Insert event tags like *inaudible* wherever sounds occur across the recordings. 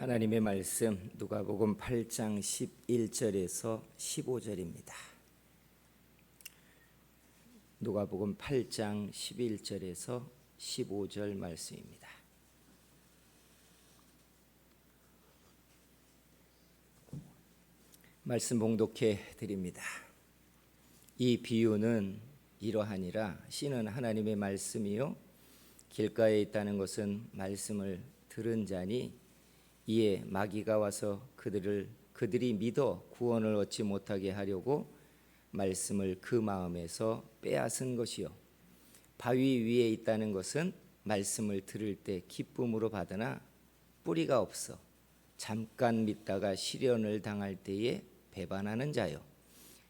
하나님의 말씀 누가복음 8장 11절에서 15절입니다. 누가복음 8장 11절에서 15절 말씀입니다. 말씀 봉독해 드립니다. 이 비유는 이러하니라 씨는 하나님의 말씀이요 길가에 있다는 것은 말씀을 들은 자니 이에 마귀가 와서 그들을 그들이 믿어 구원을 얻지 못하게 하려고 말씀을 그 마음에서 빼앗은 것이요. 바위 위에 있다는 것은 말씀을 들을 때 기쁨으로 받으나 뿌리가 없어 잠깐 믿다가 시련을 당할 때에 배반하는 자요.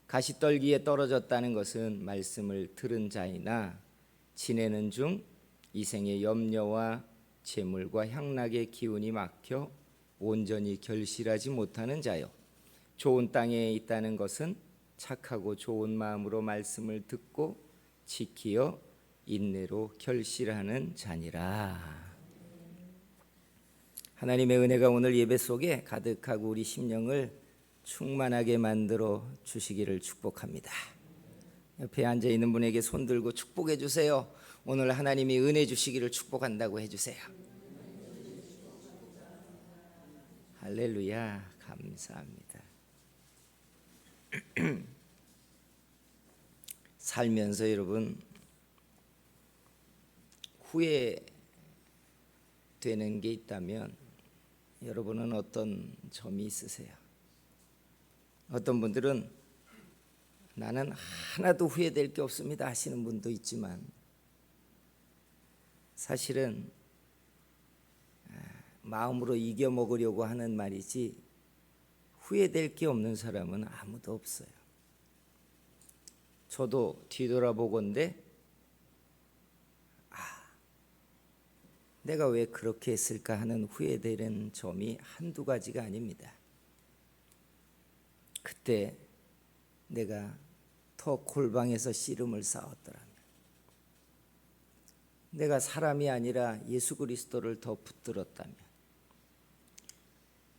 가시떨기에 떨어졌다는 것은 말씀을 들은 자이나 지내는 중 이생의 염려와 재물과 향락의 기운이 막혀 온전히 결실하지 못하는 자요 좋은 땅에 있다는 것은 착하고 좋은 마음으로 말씀을 듣고 지키어 인내로 결실하는 자니라. 하나님의 은혜가 오늘 예배 속에 가득하고 우리 심령을 충만하게 만들어 주시기를 축복합니다. 옆에 앉아 있는 분에게 손 들고 축복해 주세요. 오늘 하나님이 은혜 주시기를 축복한다고 해 주세요. 할렐루야. 감사합니다. *clears throat* 살면서 여러분 후회되는 게 있다면 여러분은 어떤 점이 있으세요? 어떤 분들은 나는 하나도 후회될 게 없습니다 하시는 분도 있지만 사실은 아, 마음으로 이겨 먹으려고 하는 말이지 후회될 게 없는 사람은 아무도 없어요. 저도 뒤돌아보건데 아 내가 왜 그렇게 했을까 하는 후회되는 점이 한두 가지가 아닙니다. 그때 내가 더 골방에서 씨름을 싸웠더라면 내가 사람이 아니라 예수 그리스도를 더 붙들었다면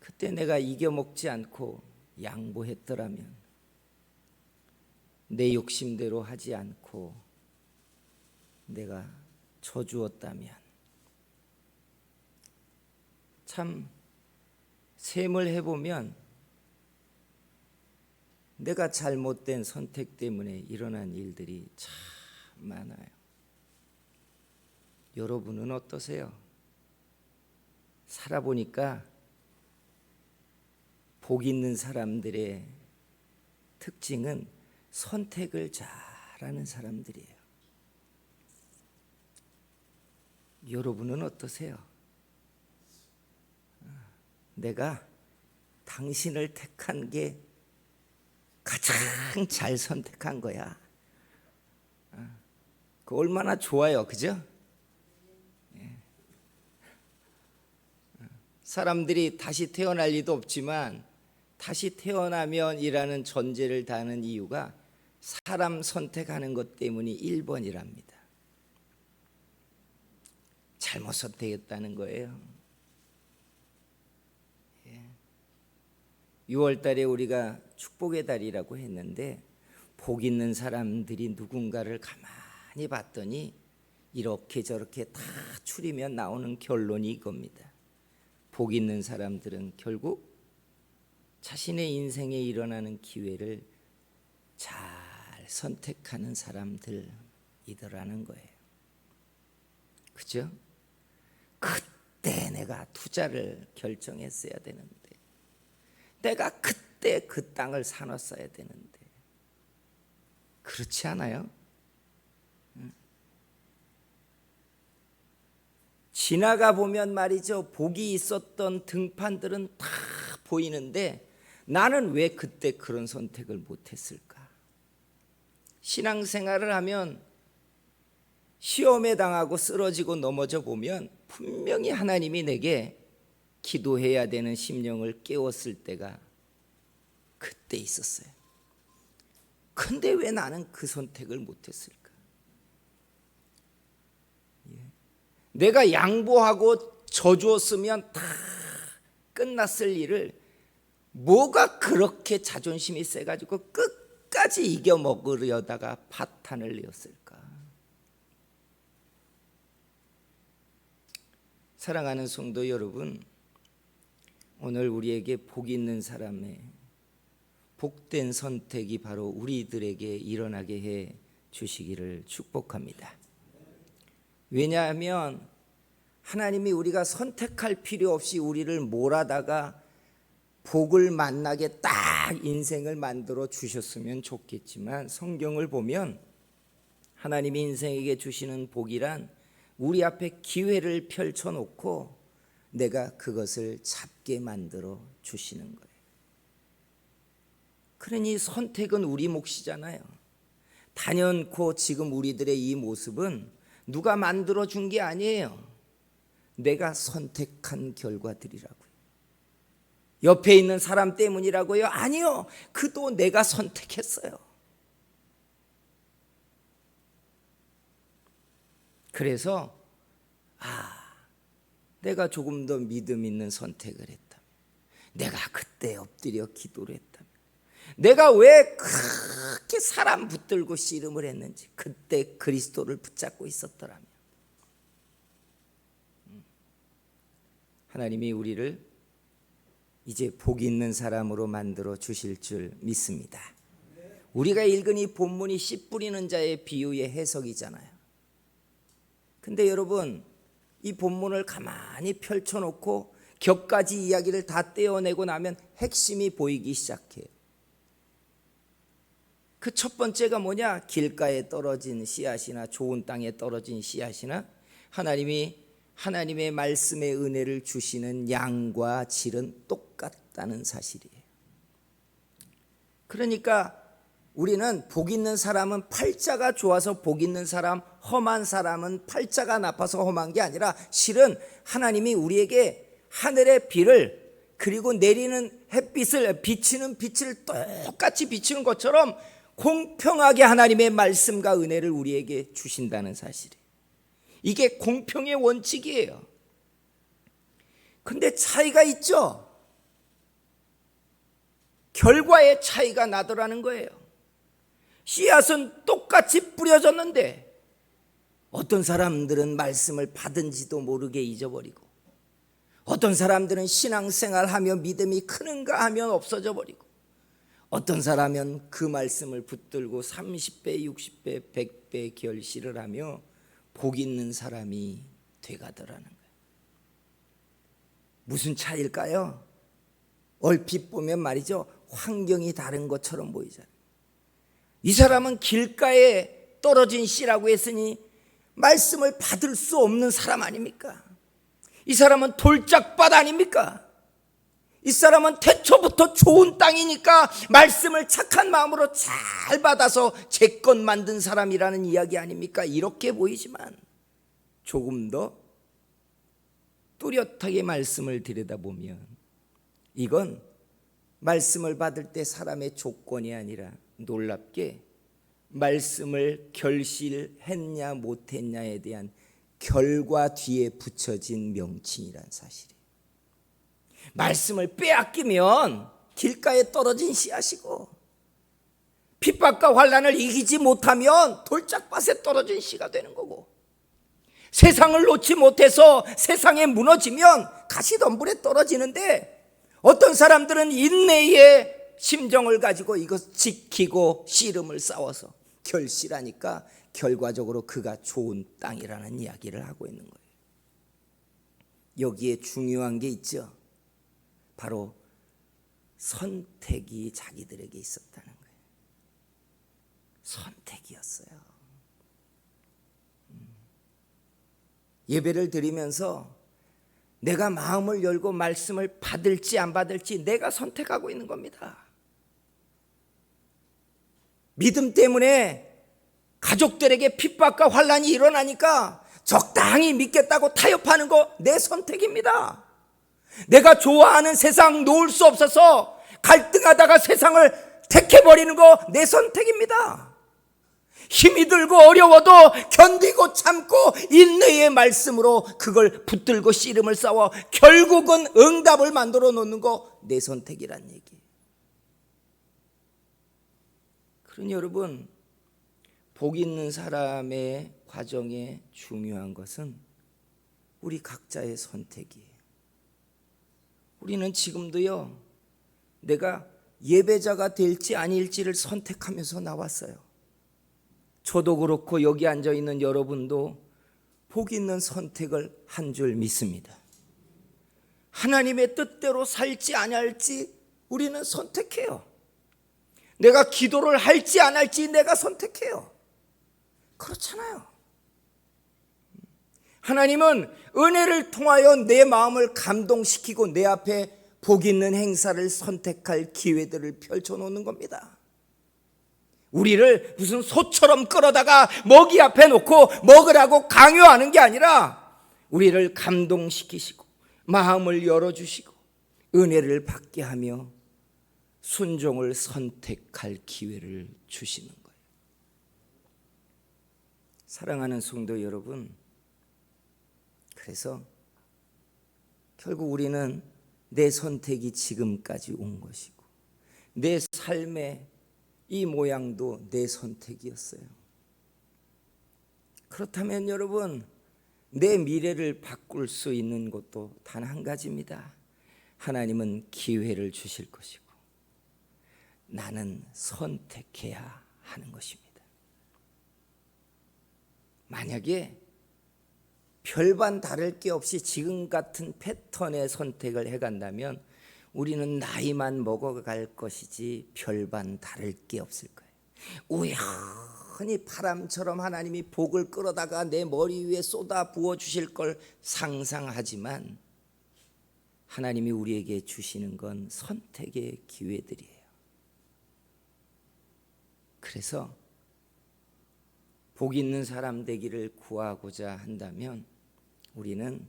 그때 내가 이겨먹지 않고 양보했더라면 내 욕심대로 하지 않고 내가 져주었다면 참 셈을 해보면 내가 잘못된 선택 때문에 일어난 일들이 참 많아요. 여러분은 어떠세요? 살아보니까 복 있는 사람들의 특징은 선택을 잘하는 사람들이에요. 여러분은 어떠세요? 내가 당신을 택한 게 가장 잘 선택한 거야. 그 얼마나 좋아요, 그죠? 예. 사람들이 다시 태어날 리도 없지만 다시 태어나면이라는 전제를 다는 이유가 사람 선택하는 것 때문이 1번이랍니다. 잘못 선택했다는 거예요. 6월 달에 우리가 축복의 달이라고 했는데 복 있는 사람들이 누군가를 가만히 봤더니 이렇게 저렇게 다 추리면 나오는 결론이 이겁니다. 복 있는 사람들은 결국 자신의 인생에 일어나는 기회를 잘 선택하는 사람들이더라는 거예요. 그죠? 그때 내가 투자를 결정했어야 되는데 내가 그때 그 땅을 사놨어야 되는데 그렇지 않아요? 지나가 보면 말이죠 복이 있었던 등판들은 다 보이는데 나는 왜 그때 그런 선택을 못했을까? 신앙생활을 하면 시험에 당하고 쓰러지고 넘어져 보면 분명히 하나님이 내게 기도해야 되는 심령을 깨웠을 때가 그때 있었어요. 근데 왜 나는 그 선택을 못했을까? 예. 내가 양보하고 져주었으면 다 끝났을 일을 뭐가 그렇게 자존심이 세가지고 끝까지 이겨 먹으려다가 파탄을 내었을까? 사랑하는 성도 여러분, 오늘 우리에게 복 있는 사람의 복된 선택이 바로 우리들에게 일어나게 해 주시기를 축복합니다. 왜냐하면 하나님이 우리가 선택할 필요 없이 우리를 몰아다가 복을 만나게 딱 인생을 만들어 주셨으면 좋겠지만 성경을 보면 하나님이 인생에게 주시는 복이란 우리 앞에 기회를 펼쳐 놓고 내가 그것을 잡게 만들어 주시는 거예요. 그러니 선택은 우리 몫이잖아요. 단연코 지금 우리들의 이 모습은 누가 만들어 준 게 아니에요. 내가 선택한 결과들이라고요. 옆에 있는 사람 때문이라고요? 아니요. 그도 내가 선택했어요. 그래서 아, 내가 조금 더 믿음 있는 선택을 했다면 내가 그때 엎드려 기도를 했다면 내가 왜 그렇게 사람 붙들고 씨름을 했는지 그때 그리스도를 붙잡고 있었더라면 음. 하나님이 우리를 이제 복 있는 사람으로 만들어 주실 줄 믿습니다. 우리가 읽은 이 본문이 씨 뿌리는 자의 비유의 해석이잖아요. 근데 여러분 이 본문을 가만히 펼쳐놓고 격가지 이야기를 다 떼어내고 나면 핵심이 보이기 시작해요. 그 첫 번째가 뭐냐? 길가에 떨어진 씨앗이나 좋은 땅에 떨어진 씨앗이나 하나님이 하나님의 말씀의 은혜를 주시는 양과 질은 똑같다는 사실이에요. 그러니까 우리는 복 있는 사람은 팔자가 좋아서 복 있는 사람, 험한 사람은 팔자가 나빠서 험한 게 아니라 실은 하나님이 우리에게 하늘의 비를 그리고 내리는 햇빛을 비치는 빛을 똑같이 비치는 것처럼 공평하게 하나님의 말씀과 은혜를 우리에게 주신다는 사실이에요. 이게 공평의 원칙이에요. 근데 차이가 있죠. 결과의 차이가 나더라는 거예요. 씨앗은 똑같이 뿌려졌는데 어떤 사람들은 말씀을 받은지도 모르게 잊어버리고 어떤 사람들은 신앙생활하며 믿음이 크는가 하면 없어져 버리고 어떤 사람은 그 말씀을 붙들고 30배, 60배, 100배 결실을 하며 복 있는 사람이 돼가더라는 거예요. 무슨 차일까요? 얼핏 보면 말이죠. 환경이 다른 것처럼 보이잖아요. 이 사람은 길가에 떨어진 씨라고 했으니 말씀을 받을 수 없는 사람 아닙니까? 이 사람은 돌짝밭 아닙니까? 이 사람은 태초부터 좋은 땅이니까 말씀을 착한 마음으로 잘 받아서 제 것 만든 사람이라는 이야기 아닙니까? 이렇게 보이지만 조금 더 뚜렷하게 말씀을 들여다보면 이건 말씀을 받을 때 사람의 조건이 아니라 놀랍게 말씀을 결실했냐 못했냐에 대한 결과 뒤에 붙여진 명칭이란 사실이에요. 말씀을 빼앗기면 길가에 떨어진 씨앗이고 핍박과 환란을 이기지 못하면 돌짝밭에 떨어진 씨가 되는 거고 세상을 놓지 못해서 세상에 무너지면 가시덤불에 떨어지는데 어떤 사람들은 인내의 심정을 가지고 이것 지키고 씨름을 싸워서 결실하니까 결과적으로 그가 좋은 땅이라는 이야기를 하고 있는 거예요. 여기에 중요한 게 있죠. 바로 선택이 자기들에게 있었다는 거예요. 선택이었어요. 음. 예배를 드리면서 내가 마음을 열고 말씀을 받을지 안 받을지 내가 선택하고 있는 겁니다. 믿음 때문에 가족들에게 핍박과 환란이 일어나니까 적당히 믿겠다고 타협하는 거 내 선택입니다. 내가 좋아하는 세상 놓을 수 없어서 갈등하다가 세상을 택해버리는 거 내 선택입니다. 힘이 들고 어려워도 견디고 참고 인내의 말씀으로 그걸 붙들고 씨름을 싸워 결국은 응답을 만들어 놓는 거 내 선택이란 얘기예요. 그러니 여러분 복 있는 사람의 과정에 중요한 것은 우리 각자의 선택이에요. 우리는 지금도요, 내가 예배자가 될지 아닐지를 선택하면서 나왔어요. 저도 그렇고 여기 앉아 있는 여러분도 복 있는 선택을 한 줄 믿습니다. 하나님의 뜻대로 살지 아니할지 우리는 선택해요. 내가 기도를 할지 안 할지 내가 선택해요. 그렇잖아요. 하나님은 은혜를 통하여 내 마음을 감동시키고 내 앞에 복 있는 행사를 선택할 기회들을 펼쳐놓는 겁니다. 우리를 무슨 소처럼 끌어다가 먹이 앞에 놓고 먹으라고 강요하는 게 아니라 우리를 감동시키시고 마음을 열어주시고 은혜를 받게 하며 순종을 선택할 기회를 주시는 거예요. 사랑하는 성도 여러분, 그래서 결국 우리는 내 선택이 지금까지 온 것이고 내 삶의 이 모양도 내 선택이었어요. 그렇다면 여러분 내 미래를 바꿀 수 있는 것도 단 한 가지입니다. 하나님은 기회를 주실 것이고 나는 선택해야 하는 것입니다. 만약에 별반 다를 게 없이 지금 같은 패턴의 선택을 해간다면 우리는 나이만 먹어갈 것이지 별반 다를 게 없을 거예요. 우연히 바람처럼 하나님이 복을 끌어다가 내 머리 위에 쏟아 부어 주실 걸 상상하지만 하나님이 우리에게 주시는 건 선택의 기회들이에요. 그래서 복 있는 사람 되기를 구하고자 한다면 우리는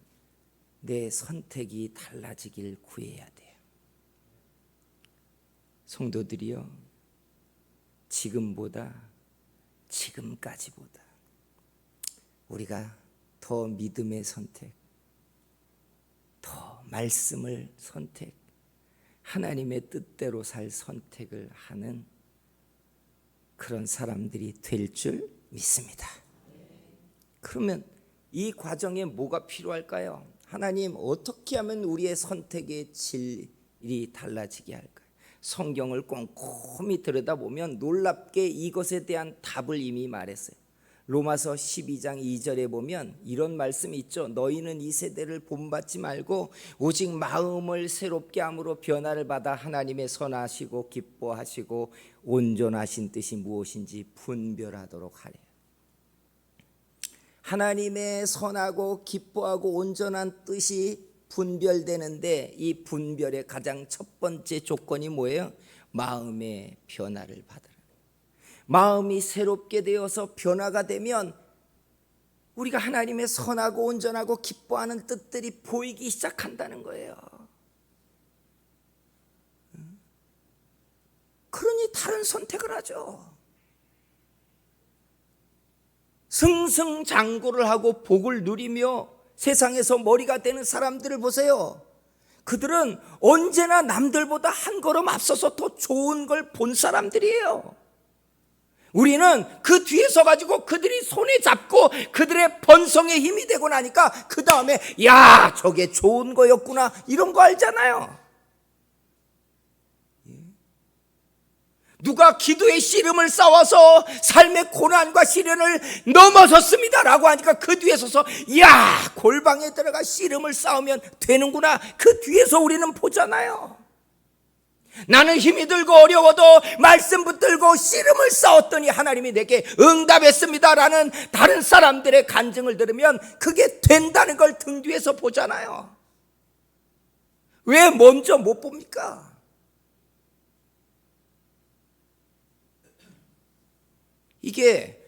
내 선택이 달라지길 구해야 돼요. 성도들이요, 지금보다, 지금까지보다 우리가 더 믿음의 선택, 더 말씀을 선택, 하나님의 뜻대로 살 선택을 하는 그런 사람들이 될 줄 믿습니다. 그러면 이 과정에 뭐가 필요할까요? 하나님 어떻게 하면 우리의 선택의 질이 달라지게 할까요? 성경을 꼼꼼히 들여다보면 놀랍게 이것에 대한 답을 이미 말했어요. 로마서 12장 2절에 보면 이런 말씀이 있죠. 너희는 이 세대를 본받지 말고 오직 마음을 새롭게 함으로 변화를 받아 하나님의 선하시고 기뻐하시고 온전하신 뜻이 무엇인지 분별하도록 하래요. 하나님의 선하고 기뻐하고 온전한 뜻이 분별되는데 이 분별의 가장 첫 번째 조건이 뭐예요? 마음의 변화를 받으라. 마음이 새롭게 되어서 변화가 되면 우리가 하나님의 선하고 온전하고 기뻐하는 뜻들이 보이기 시작한다는 거예요. 그러니 다른 선택을 하죠. 승승장구를 하고 복을 누리며 세상에서 머리가 되는 사람들을 보세요. 그들은 언제나 남들보다 한 걸음 앞서서 더 좋은 걸 본 사람들이에요. 우리는 그 뒤에 서가지고 그들이 손에 잡고 그들의 번성에 힘이 되고 나니까 그 다음에 야 저게 좋은 거였구나 이런 거 알잖아요. 누가 기도의 씨름을 싸워서 삶의 고난과 시련을 넘어섰습니다라고 하니까 그 뒤에 서서 야 골방에 들어가 씨름을 싸우면 되는구나 그 뒤에서 우리는 보잖아요. 나는 힘이 들고 어려워도 말씀 붙들고 씨름을 싸웠더니 하나님이 내게 응답했습니다라는 다른 사람들의 간증을 들으면 그게 된다는 걸 등 뒤에서 보잖아요. 왜 먼저 못 봅니까? 이게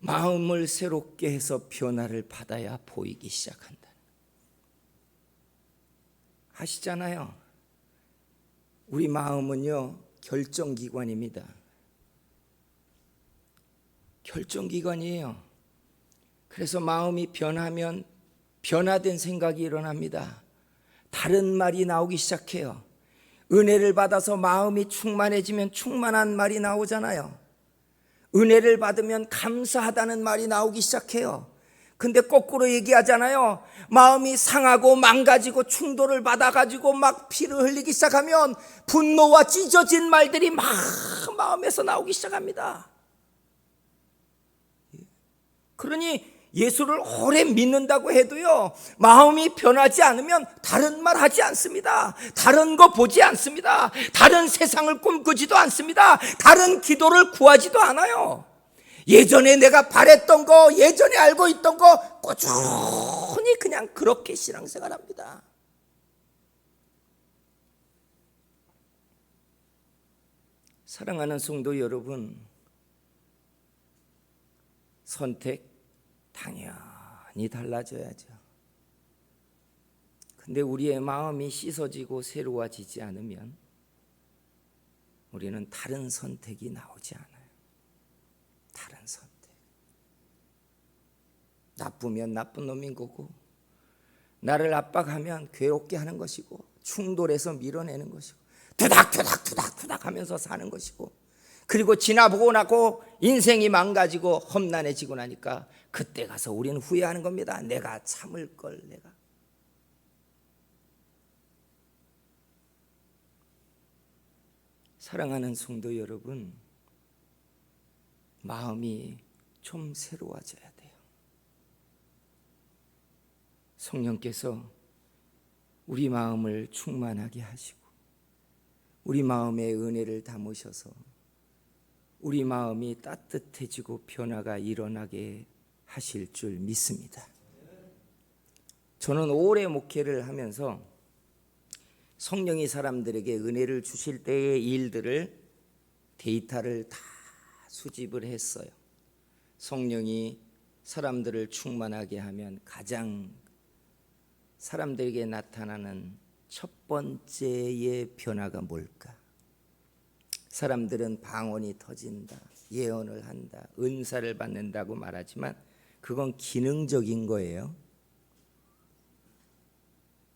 마음을 새롭게 해서 변화를 받아야 보이기 시작한다. 아시잖아요. 우리 마음은요, 결정기관입니다. 결정기관이에요. 그래서 마음이 변하면 변화된 생각이 일어납니다. 다른 말이 나오기 시작해요. 은혜를 받아서 마음이 충만해지면 충만한 말이 나오잖아요. 은혜를 받으면 감사하다는 말이 나오기 시작해요. 근데 거꾸로 얘기하잖아요. 마음이 상하고 망가지고 충돌을 받아가지고 막 피를 흘리기 시작하면 분노와 찢어진 말들이 막 마음에서 나오기 시작합니다. 그러니 예수를 오래 믿는다고 해도요, 마음이 변하지 않으면 다른 말 하지 않습니다. 다른 거 보지 않습니다. 다른 세상을 꿈꾸지도 않습니다. 다른 기도를 구하지도 않아요. 예전에 내가 바랬던 거, 예전에 알고 있던 거, 꾸준히 그냥 그렇게 신앙생활 합니다. 사랑하는 성도 여러분, 선택 당연히 달라져야죠. 근데 우리의 마음이 씻어지고 새로워지지 않으면 우리는 다른 선택이 나오지 않아요. 다른 선택. 나쁘면 나쁜 놈인 거고, 나를 압박하면 괴롭게 하는 것이고, 충돌해서 밀어내는 것이고, 투닥투닥 투닥투닥 하면서 사는 것이고, 그리고 지나보고 나고 인생이 망가지고 험난해지고 나니까 그때 가서 우리는 후회하는 겁니다. 내가 참을 걸 내가. 사랑하는 성도 여러분, 마음이 좀 새로워져야 돼요. 성령께서 우리 마음을 충만하게 하시고, 우리 마음에 은혜를 담으셔서 우리 마음이 따뜻해지고 변화가 일어나게 하실 줄 믿습니다. 저는 오래 목회를 하면서 성령이 사람들에게 은혜를 주실 때의 일들을 데이터를 다 수집을 했어요. 성령이 사람들을 충만하게 하면 가장 사람들에게 나타나는 첫 번째의 변화가 뭘까? 사람들은 방언이 터진다, 예언을 한다, 은사를 받는다고 말하지만 그건 기능적인 거예요.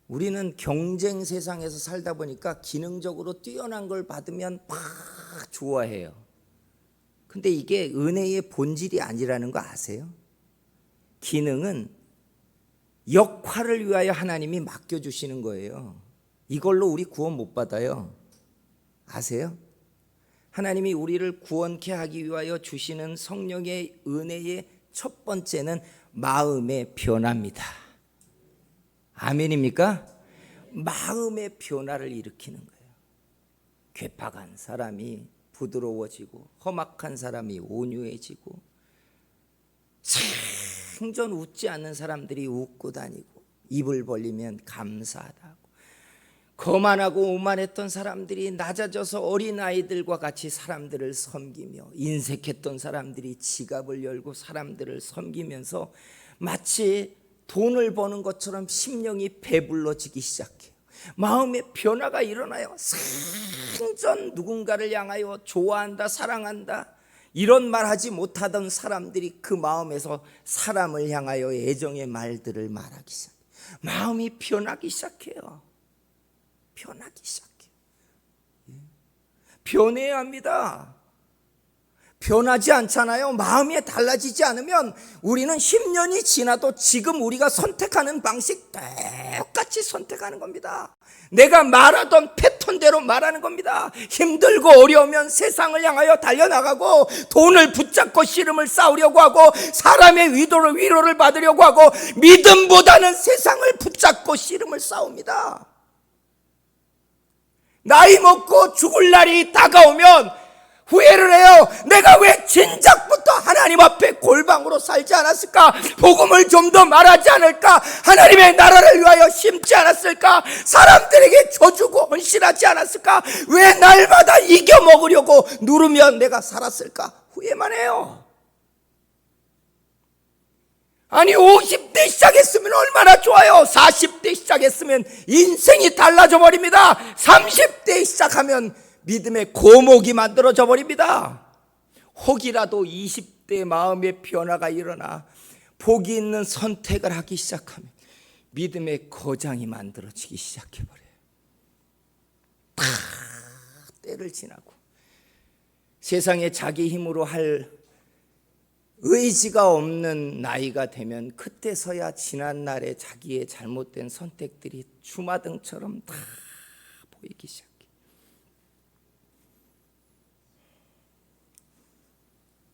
우리는 경쟁 세상에서 살다 보니까 기능적으로 뛰어난 걸 받으면 막 좋아해요. 근데 이게 은혜의 본질이 아니라는 거 아세요? 기능은 역할을 위하여 하나님이 맡겨주시는 거예요. 이걸로 우리 구원 못 받아요. 아세요? 하나님이 우리를 구원케 하기 위하여 주시는 성령의 은혜의 첫 번째는 마음의 변화입니다. 아멘입니까? 마음의 변화를 일으키는 거예요. 괴팍한 사람이 부드러워지고 험악한 사람이 온유해지고 생전 웃지 않는 사람들이 웃고 다니고 입을 벌리면 감사하다고 거만하고 오만했던 사람들이 낮아져서 어린 아이들과 같이 사람들을 섬기며 인색했던 사람들이 지갑을 열고 사람들을 섬기면서 마치 돈을 버는 것처럼 심령이 배불러지기 시작해요. 마음의 변화가 일어나요. 생전 누군가를 향하여 좋아한다, 사랑한다 이런 말 하지 못하던 사람들이 그 마음에서 사람을 향하여 애정의 말들을 말하기 시작. 마음이 변하기 시작해요. 변하기 시작해요. 예. 변해야 합니다. 변하지 않잖아요. 마음이 달라지지 않으면 우리는 10년이 지나도 지금 우리가 선택하는 방식 똑같이 선택하는 겁니다. 내가 말하던 패턴대로 말하는 겁니다. 힘들고 어려우면 세상을 향하여 달려나가고 돈을 붙잡고 씨름을 쌓으려고 하고 사람의 위로를 위로를 받으려고 하고 믿음보다는 세상을 붙잡고 씨름을 싸웁니다. 나이 먹고 죽을 날이 다가오면 후회를 해요. 내가 왜 진작부터 하나님 앞에 골방으로 살지 않았을까? 복음을 좀 더 말하지 않을까? 하나님의 나라를 위하여 심지 않았을까? 사람들에게 져주고 헌신하지 않았을까? 왜 날마다 이겨 먹으려고 누르면 내가 살았을까? 후회만 해요. 아니 50대 시작했으면 얼마나 좋아요. 40대 시작했으면 인생이 달라져 버립니다. 30대 시작하면 믿음의 고목이 만들어져 버립니다. 혹이라도 20 그때 마음의 변화가 일어나 복이 있는 선택을 하기 시작하면 믿음의 거장이 만들어지기 시작해 버려요. 다 때를 지나고 세상에 자기 힘으로 할 의지가 없는 나이가 되면 그때서야 지난 날에 자기의 잘못된 선택들이 주마등처럼 다 보이기 시작해.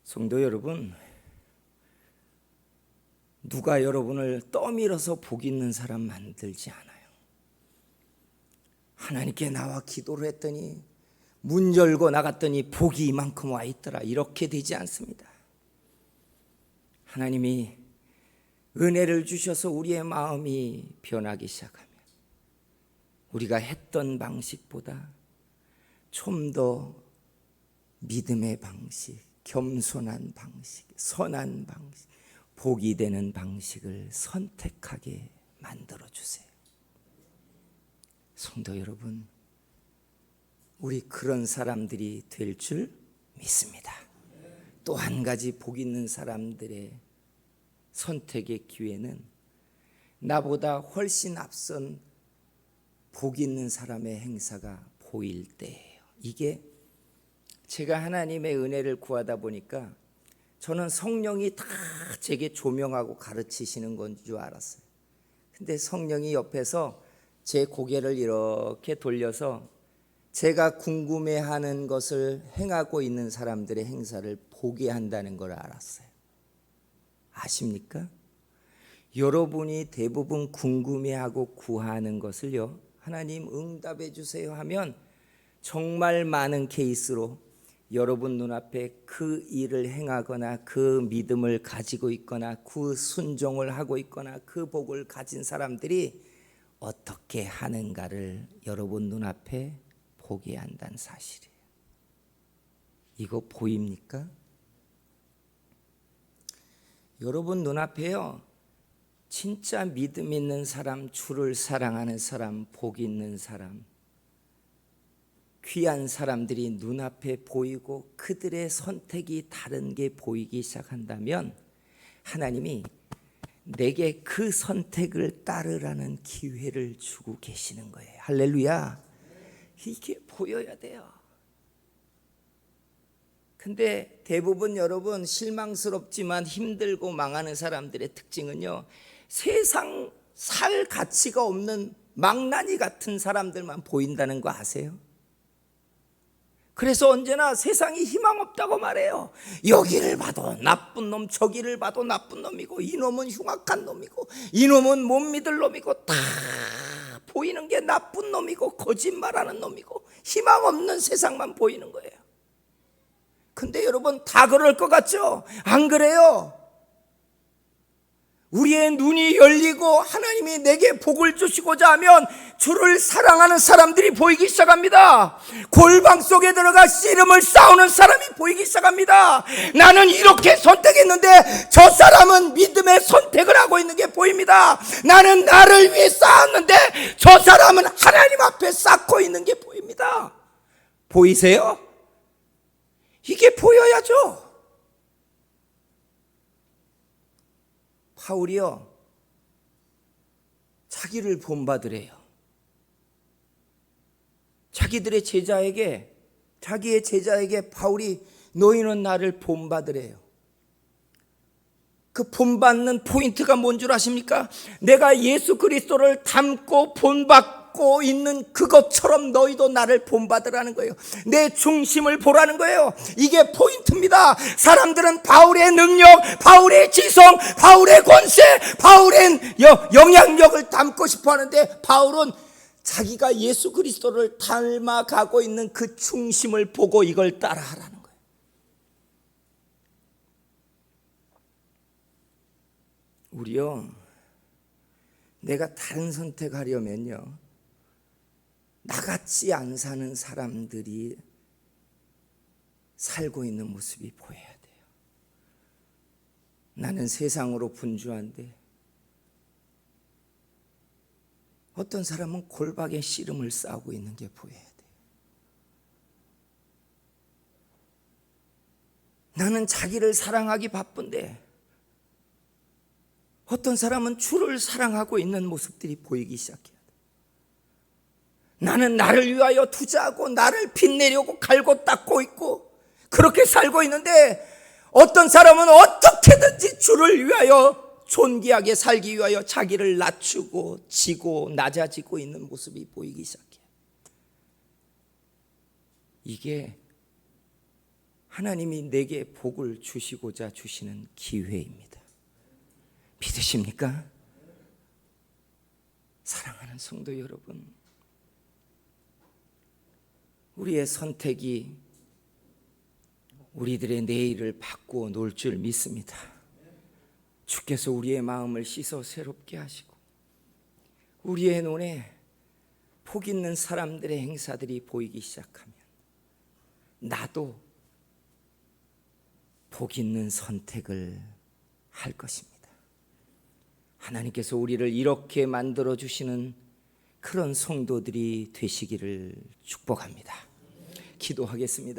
성도 여러분, 누가 여러분을 떠밀어서 복 있는 사람 만들지 않아요. 하나님께 나와 기도를 했더니 문 열고 나갔더니 복이 이만큼 와 있더라. 이렇게 되지 않습니다. 하나님이 은혜를 주셔서 우리의 마음이 변하기 시작하면 우리가 했던 방식보다 좀 더 믿음의 방식, 겸손한 방식, 선한 방식, 복이 되는 방식을 선택하게 만들어 주세요. 성도 여러분, 우리 그런 사람들이 될 줄 믿습니다. 또 한 가지 복 있는 사람들의 선택의 기회는 나보다 훨씬 앞선 복 있는 사람의 행사가 보일 때예요. 이게 제가 하나님의 은혜를 구하다 보니까 저는 성령이 다 제게 조명하고 가르치시는 건 줄 알았어요. 근데 성령이 옆에서 제 고개를 이렇게 돌려서 제가 궁금해하는 것을 행하고 있는 사람들의 행사를 보게 한다는 걸 알았어요. 아십니까? 여러분이 대부분 궁금해하고 구하는 것을요, 하나님 응답해 주세요 하면 정말 많은 케이스로 여러분 눈앞에 그 일을 행하거나 그 믿음을 가지고 있거나 그 순종을 하고 있거나 그 복을 가진 사람들이 어떻게 하는가를 여러분 눈앞에 보게 한다는 사실이에요. 이거 보입니까? 여러분 눈앞에요. 진짜 믿음 있는 사람, 주를 사랑하는 사람, 복 있는 사람, 귀한 사람들이 눈앞에 보이고 그들의 선택이 다른 게 보이기 시작한다면 하나님이 내게 그 선택을 따르라는 기회를 주고 계시는 거예요. 할렐루야. 이게 보여야 돼요. 근데 대부분 여러분 실망스럽지만 힘들고 망하는 사람들의 특징은요. 세상 살 가치가 없는 망나니 같은 사람들만 보인다는 거 아세요? 그래서 언제나 세상이 희망 없다고 말해요. 여기를 봐도 나쁜 놈, 저기를 봐도 나쁜 놈이고, 이놈은 흉악한 놈이고, 이놈은 못 믿을 놈이고, 다 보이는 게 나쁜 놈이고, 거짓말하는 놈이고, 희망 없는 세상만 보이는 거예요. 근데 여러분, 다 그럴 것 같죠? 안 그래요? 우리의 눈이 열리고 하나님이 내게 복을 주시고자 하면 주를 사랑하는 사람들이 보이기 시작합니다. 골방 속에 들어가 씨름을 싸우는 사람이 보이기 시작합니다. 나는 이렇게 선택했는데 저 사람은 믿음의 선택을 하고 있는 게 보입니다. 나는 나를 위해 쌓았는데 저 사람은 하나님 앞에 쌓고 있는 게 보입니다. 보이세요? 이게 보여야죠. 바울이요. 자기를 본받으래요. 자기들의 제자에게 자기의 제자에게 바울이 너희는 나를 본받으래요. 그 본받는 포인트가 뭔 줄 아십니까? 내가 예수 그리스도를 닮고 본받 고 있는 그것처럼 너희도 나를 본받으라는 거예요. 내 중심을 보라는 거예요. 이게 포인트입니다. 사람들은 바울의 능력, 바울의 지성, 바울의 권세, 바울의 영향력을 담고 싶어 하는데 바울은 자기가 예수 그리스도를 닮아가고 있는 그 중심을 보고 이걸 따라하라는 거예요. 우리요, 내가 다른 선택하려면요, 나같이 안 사는 사람들이 살고 있는 모습이 보여야 돼요. 나는 세상으로 분주한데, 어떤 사람은 골방에 씨름을 싸우고 있는 게 보여야 돼요. 나는 자기를 사랑하기 바쁜데 어떤 사람은 주를 사랑하고 있는 모습들이 보이기 시작해요. 나는 나를 위하여 투자하고 나를 빛내려고 갈고 닦고 있고 그렇게 살고 있는데 어떤 사람은 어떻게든지 주를 위하여 존귀하게 살기 위하여 자기를 낮추고 지고 낮아지고 있는 모습이 보이기 시작해요. 이게 하나님이 내게 복을 주시고자 주시는 기회입니다. 믿으십니까? 사랑하는 성도 여러분, 우리의 선택이 우리들의 내일을 바꾸어 놓을 줄 믿습니다. 주께서 우리의 마음을 씻어 새롭게 하시고 우리의 눈에 복 있는 사람들의 행사들이 보이기 시작하면 나도 복 있는 선택을 할 것입니다. 하나님께서 우리를 이렇게 만들어 주시는 그런 성도들이 되시기를 축복합니다. 기도하겠습니다.